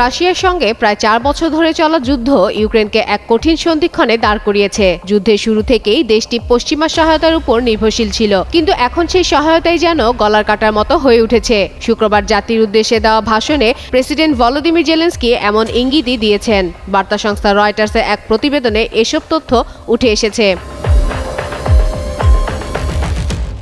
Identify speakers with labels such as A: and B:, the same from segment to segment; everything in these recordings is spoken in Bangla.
A: রাশিয়ার সঙ্গে প্রায় চার বছর ধরে চলা যুদ্ধ ইউক্রেনকে এক কঠিন সন্ধিক্ষণে দাঁড় করিয়েছে। যুদ্ধের শুরু থেকেই দেশটি পশ্চিমা সহায়তার উপর নির্ভরশীল ছিল। কিন্তু এখন সেই সহায়তাই যেন গলার কাটার মতো হয়ে উঠেছে। শুক্রবার জাতির উদ্দেশ্যে দেওয়া ভাষণে প্রেসিডেন্ট ভলোদিমির জেলেন্সকি এমন ইঙ্গিতই দিয়েছেন। বার্তা সংস্থা রয়টার্সের এক প্রতিবেদনে এসব তথ্য উঠে এসেছে।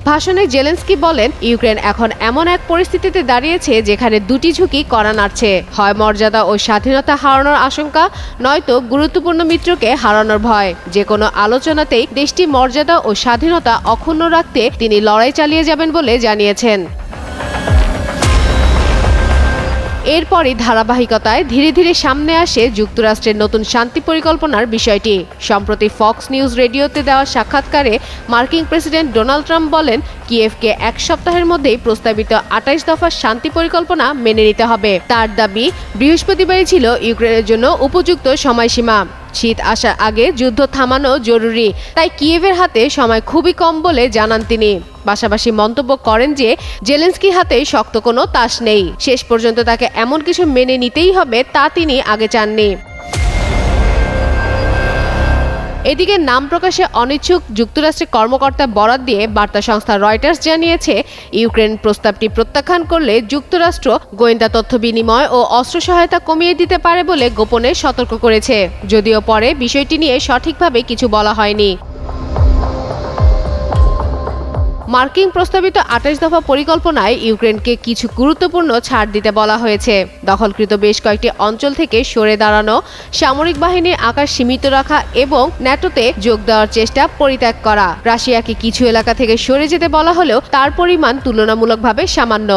A: ভাষণে জেলেন্সকি বলেন, ইউক্রেন এখন এমন এক পরিস্থিতিতে দাঁড়িয়েছে যেখানে দুটি ঝুঁকি করা নাড়ছে। হয় মর্যাদা ও স্বাধীনতা হারানোর আশঙ্কা, নয়তো গুরুত্বপূর্ণ মিত্রকে হারানোর ভয়। যে কোনো আলোচনাতেই দেশটি মর্যাদা ও স্বাধীনতা অক্ষুণ্ণ রাখতে তিনি লড়াই চালিয়ে যাবেন বলে জানিয়েছেন। এরপরই ধারাবাহিকতায় ধীরে ধীরে সামনে আসে যুক্তরাষ্ট্রের নতুন শান্তি পরিকল্পনার বিষয়টি। সম্প্রতি ফক্স নিউজ রেডিওতে দেওয়া সাক্ষাৎকারে মার্কিন প্রেসিডেন্ট ডোনাল্ড ট্রাম্প বলেন, কিয়েভকে এক সপ্তাহের মধ্যেই প্রস্তাবিত আঠাইশ দফা শান্তি পরিকল্পনা মেনে নিতে হবে। তার দাবি, বৃহস্পতিবারই ছিল ইউক্রেনের জন্য উপযুক্ত সময়সীমা। শীত আসার আগে যুদ্ধ থামানো জরুরি। তাই কিয়েভের হাতে সময় খুবই কম বলে জানান তিনি। পাশাপাশি মন্তব্য করেন যে জেলেন্সকি হাতে শক্ত কোনো তাস নেই। শেষ পর্যন্ত তাকে এমন কিছু মেনে নিতেই হবে তা তিনি আগে চাননি। এদিকে নাম প্রকাশে অনিচ্ছুক যুক্তরাষ্ট্রের কর্মকর্তা বরাদ দিয়ে বার্তা সংস্থা রয়টার্স জানিয়েছে, ইউক্রেন প্রস্তাবটি প্রত্যাখ্যান করলে যুক্তরাষ্ট্র গোয়েন্দা তথ্য বিনিময় ও অস্ত্র সহায়তা কমিয়ে দিতে পারে বলে গোপনে সতর্ক করেছে। যদিও পরে বিষয়টি নিয়ে সঠিকভাবে কিছু বলা হয়নি। মার্কিন প্রস্তাবিত আঠাশ দফা পরিকল্পনায় ইউক্রেনকে কিছু গুরুত্বপূর্ণ ছাড় দিতে বলা হয়েছে। দখলকৃত বেশ কয়েকটি অঞ্চল থেকে সরে দাঁড়ানো, সামরিক বাহিনীর আকার সীমিত রাখা এবং ন্যাটোতে যোগ দেওয়ার চেষ্টা পরিত্যাগ করা। রাশিয়াকে কিছু এলাকা থেকে সরে যেতে বলা হলেও তার পরিমাণ তুলনামূলকভাবে সামান্য।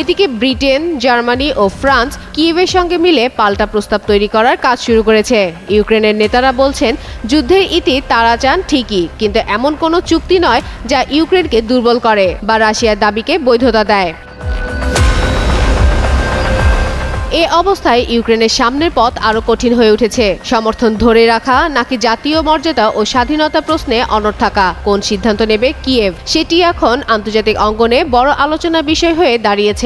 A: এদিকে ব্রিটেন, জার্মানি ও ফ্রান্স কিয়েভের সঙ্গে মিলে পাল্টা প্রস্তাব তৈরি করার কাজ শুরু করেছে। ইউক্রেনের নেতারা বলছেন, যুদ্ধের ইতি তারা চান ঠিকই, কিন্তু এমন কোনো চুক্তি নয় যা ইউক্রেনকে দুর্বল করে বা রাশিয়ার দাবিকে বৈধতা দেয়। এ অবস্থায় ইউক্রেনের সামনের পথ আরও কঠিন হয়ে উঠেছে। সমর্থন ধরে রাখা নাকি জাতীয় মর্যাদা ও স্বাধীনতা প্রশ্নে অনড় থাকা কোন সিদ্ধান্ত নেবে কিয়েভ, সেটি এখন আন্তর্জাতিক অঙ্গনে বড় আলোচনার বিষয় হয়ে দাঁড়িয়েছে।